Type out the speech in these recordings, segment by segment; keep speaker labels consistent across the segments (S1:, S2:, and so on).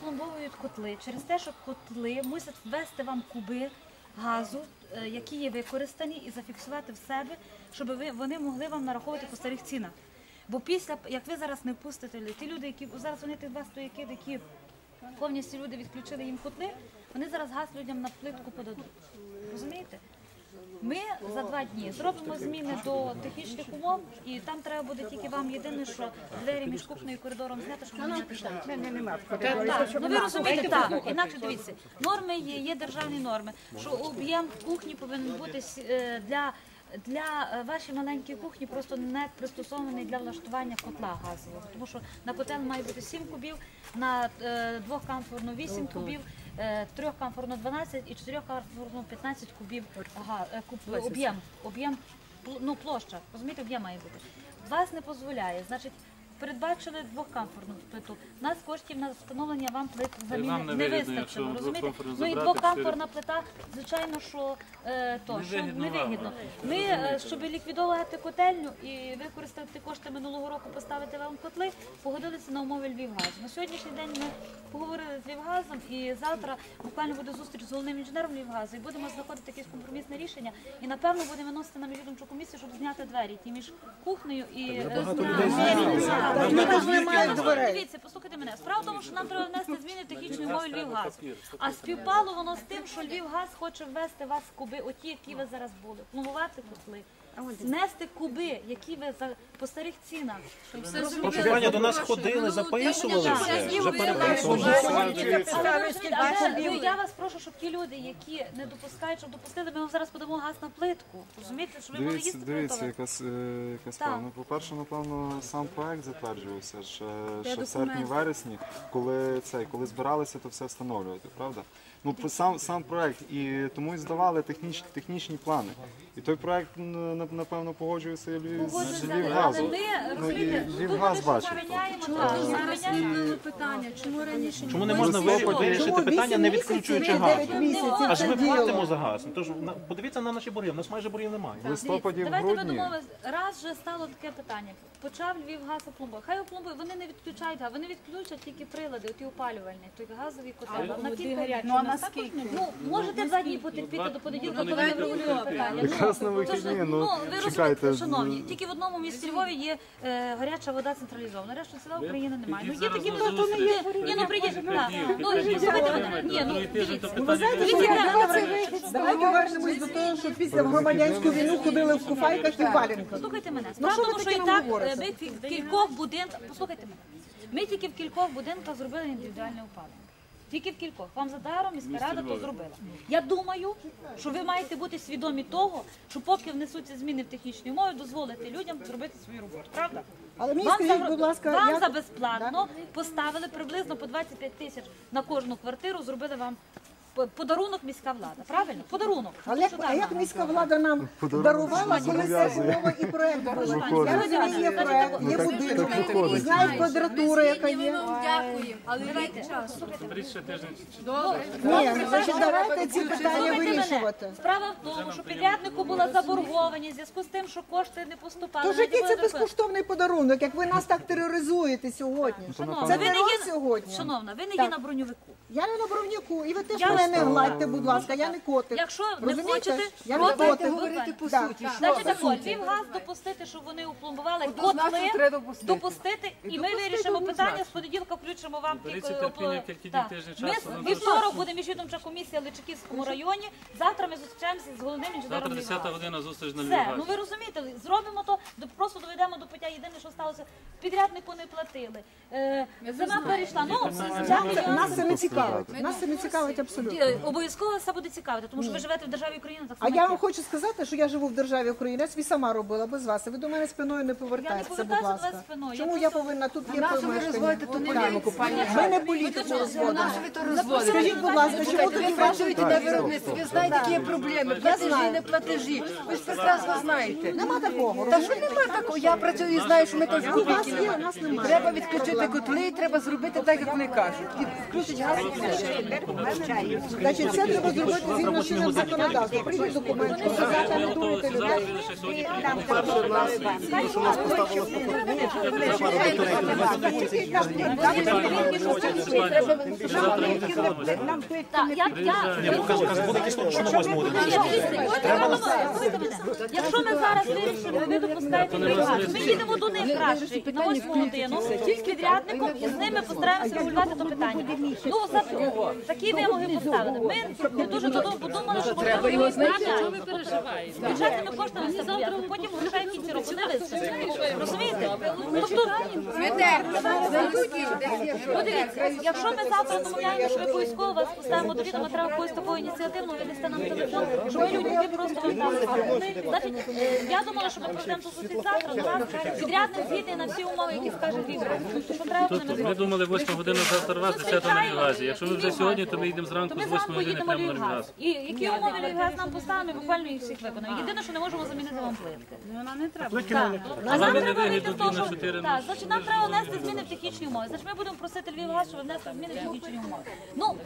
S1: опломбовують котли через те, що котли мусять ввести вам куби газу, е, які є використані, і зафіксувати в себе, щоб ви вони могли вам нараховувати по старих цінах. Бо після, як ви зараз не впустите, ті люди, які зараз вони тих два стояки, які повністю люди відключили їм котли, вони зараз газ людям на плитку подадуть. Розумієте? Ми за два дні зробимо зміни до технічних умов, і там треба буде тільки вам єдине, що двері між кухнею і коридором зняти, щоб вони не пішли. Ну ви розумієте, так, інакше дивіться, норми є, є державні норми, що об'єм кухні повинен бути е, для. Для е, вашої маленької кухні просто не пристосований для влаштування котла газового, тому що на котел має бути 7 кубів, на е, двохкамфорну 8 кубів, е, трьохкамфорну 12 і чотирьохкамфорну 15 кубів га- е, куб- об'єм, об'єм ну площа, розумієте, об'єм має бути. Вас не дозволяє, значить. Передбачили двохкамфорну плиту. У нас коштів на встановлення вам плит заміни
S2: не
S1: не вистачило. Розумієте? Ну і
S2: забрати,
S1: двохкамфорна плита, звичайно, що е, то що
S2: Невигідно
S1: Ми, е, щоб ліквідовувати котельню і використати кошти минулого року, поставити вам котли, погодилися на умови Львівгазу. На сьогоднішній день ми поговорили з Львівгазом, і завтра буквально буде зустріч з головним інженером Львівгазу, і будемо знаходити якесь компромісне рішення. І напевно будемо виносити на міжвідомчу комісію, щоб зняти двері ті між кухнею і е, Послухайте, Дивіться, послухайте мене. Справа в тому, що нам треба внести зміни в технічні умови Львівгаз. А співпало воно з тим, що Львівгаз хоче ввести вас в куби, оті, які ви зараз були, пломувати котли. Знести куби, які ви за по старих цінах.
S3: Прошу пані, до нас ходили, записували все, вже переписували.
S1: Але ну, я вас прошу, щоб ті люди, які не допускають, щоб допустили, ми вам зараз подамо газ на плитку. Розумієте, щоб ви могли
S4: Дивіться,
S1: їсти
S4: дивіться,
S1: приготувати.
S4: яка, с- е, яка справа. Ну, по-перше, напевно, сам проект затверджувався ще, ще в серпні-вересні, коли цей, коли збиралися то все встановлювати, правда? Ну, по- сам, сам проект, і тому і здавали технічні, технічні плани. І той проект, на- напевно, з
S1: Погоджуюся, але
S4: Львівгазом.
S1: ми
S4: Ну,
S1: розумієте,
S4: Львівгаз
S1: тут
S4: бачить.
S1: завиняємо.
S5: питання, чому раніше
S3: Чому не можна вирішити питання, не відключуючи газ? Аж ми платимо за газ. Тож на- подивіться на наші борги. У нас майже боргів немає.
S4: В листопаді, в
S1: Давайте ви
S4: грудні.
S1: Раз вже стало таке питання. Почав Львів газ опломбувати. Хай опломбує. Вони не відключають газ, вони відключать тільки прилади, оті опалювальні, той газовий котел. На кілька
S5: Ну а наскільки?
S1: Ну, можете два дні потерпіти до понеділка, коли врегулюємо питання.
S4: Якраз на
S1: Ну,
S4: вихідні,
S1: тож,
S4: ну,
S1: ви розумієте, шановні, тільки в одному місті Львові є е, гаряча вода централізована. Решта села України немає. Ну є такі просто не є. Ні, ну прийдіть. Ну, слухайте мене. Ні, ну дивіться.
S6: Давайте вернемось до того, що після громадянську війну ходили в куфайках і валенках.
S1: Слухайте мене.
S6: Ну,
S1: Справа
S6: ви
S1: тому, що і так е, ми в кількох будинках. Послухайте мене. Ми тільки в кількох будинках зробили індивідуальне опалення. Тільки в кількох. Вам задаром міська рада то зробила. Я думаю, що ви маєте бути свідомі того, що поки внесуться зміни в технічні умови, дозволити людям зробити свою роботу. Правда?
S6: Але мені
S1: Вам
S6: скажіть,
S1: за,
S6: будь ласка,
S1: вам
S6: як-
S1: за безплатно поставили приблизно по 25 тисяч на кожну квартиру, зробили вам подарунок міська влада. Правильно? Подарунок.
S6: Але
S1: Тому
S6: як,
S1: що
S6: а як
S1: нам.
S6: міська влада нам дарувала, коли це умова і проект були? Я розумію, є проект, є будинок, і знають квадратура, яка є.
S5: Дякую, але дайте час.
S6: Ні, значить давайте ці питання
S1: Слухайте мене.
S6: вирішувати.
S1: Справа в тому, що підряднику була заборгованість в зв'язку з тим, що кошти не поступали.
S6: Тож
S1: не
S6: який це безкоштовний подарунок, як ви нас так тероризуєте сьогодні?
S1: Шановна,
S6: Це
S1: ви не
S6: терор
S1: є
S6: сьогодні.
S1: Шановна, ви не є
S6: Так.
S1: на броньовику.
S6: Я не на бровняку, і ви теж
S1: Я
S6: мене не гладьте, будь ласка, я не котик.
S1: Якщо не
S6: Розумієте?
S1: хочете,
S6: Я не
S1: проти
S6: котик.
S1: говорити по
S6: Так.
S1: суті. Значить, так от, Львівгаз допустити, щоб вони опломбували котли, допустити, і ми вирішимо питання, з понеділка включимо вам ті
S2: Беріться терпіння,
S1: опли-
S2: кілька днів,
S1: Так.
S2: тиждень
S1: Ми
S2: часу,
S1: з-
S2: ну,
S1: вівторок буде міжвідомча комісія в Личаківському районі. Завтра ми зустрічаємося з головним інженером
S2: Завтра 10
S1: Львівгазу.
S2: година зустріч на
S1: Все, ну
S2: Львівгазі.
S1: ви розумієте, зробимо то, до- просто доведемо до пиття. Єдине, що сталося, підряднику не платили. Е, зима перейшла. Ну, дякую.
S6: Нас це не цікавить. Нас це не цікавить абсолютно.
S1: Е, Обов'язково це буде цікавити, тому що ви живете в державі Україна, так
S6: А
S1: само.
S6: я
S1: як
S6: вам хочу сказати, що я живу в державі України, я собі сама робила без вас. І ви до мене спиною не повертаєтеся, будь
S1: повертаюся до
S6: ласка.
S1: вас спиною.
S6: Чому
S1: Я просто-
S6: повинна тут є помешкання?
S5: політику, пані
S6: Ми не політику розводимо.
S5: ви то розводите?
S6: Скажіть, будь ласка, чому тоді
S5: Ви
S6: ваші
S5: працюєте на виробництві, ви знаєте, які є проблеми, платежі, не платежі. Ви ж прекрасно знаєте.
S6: нема такого?
S5: Та що нема такого? Я працюю і знаю, що ми там
S6: У вас є, у нас немає.
S5: Треба відключити котли, і треба зробити так, як вони кажуть. І включить газ. і все.
S6: Значить, це треба зробити згідно з чинним законодавством. Прийміть документ, що ви загальнуєте людей.
S1: Якщо ми зараз вирішимо, ви допускаєте ми їдемо до них краще на восьму годину з підрядником і з ними постараємося регулювати то питання. Ну, за, такі вимоги Ми не дуже давно подумали, що можливо його знати. Бюджетними коштами все добре, а потім грошей в кінці року не вистачить. Розумієте? Тобто, Подивіться, якщо ми завтра домовляємо, що ви обов'язково вас поставимо до відома, треба якусь таку ініціативну винести нам телефон, щоб ми люди ви просто вам. Значить, е, я думала, що ми проведемо зустріч завтра, до вас підрядник згідний на всі умови, які скаже Віктор. Що треба
S2: Ми
S1: зробити.
S2: думали 8 годину завтра вас, 10 на Львівгазі. Якщо ми вже сьогодні, то ми йдемо зранку
S1: ми
S2: з 8
S1: зранку
S2: години
S1: їдемо
S2: прямо на
S1: Львівгаз. І які умови Львівгаз нам поставимо, буквально їх всіх виконуємо. Єдине, що не можемо замінити вам плитки. Вона не треба. А нам треба вийти з того, що- Так,
S2: ну,
S1: значить, нам треба внести зміни в технічні умови. Значить, ми будемо просити Львівгаз, щоб внесли зміни в технічні умови. Ну,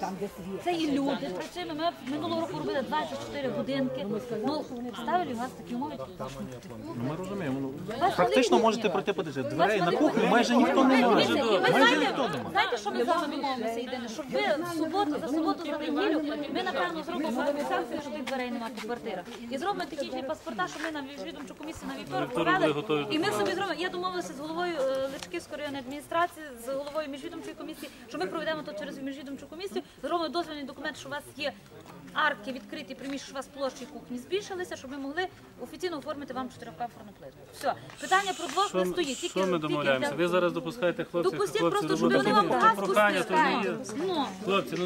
S1: це і люди. Причому ми минулого року робили 24 будинки. Ну, ставили Львівгаз такі умови, які.
S3: Ну, Ми розуміємо. Практично можете пройти подивитися. Дверей на кухню
S1: кухні.
S3: майже ніхто не має. Майже
S1: знаєте,
S3: ніхто не має.
S1: знаєте, що ми з вами домовимося єдине? Щоб ви в суботу, за суботу, за неділю, ми напевно зробимо фіксацію, що тих дверей немає по квартирах. І зробимо технічні паспорта, що ми на міжвідомчу комісію на вівторок провели. І ми собі зробимо. Я домовилася з головою е, Личківської районної адміністрації, з головою міжвідомчої комісії, що ми проведемо тут через міжвідомчу комісію, зробимо дозвільний документ, що у вас є арки відкриті приміж вас площі кухні збільшилися, щоб ми могли офіційно оформити вам чотирьохкамфорну плитку. Все, питання про блок не стоїть. Тільки
S2: що ми домовляємося? Ви зараз допускаєте хлопців,
S1: Допустіть просто, щоб вони вам газ пускають. Ну.
S2: Хлопці, ну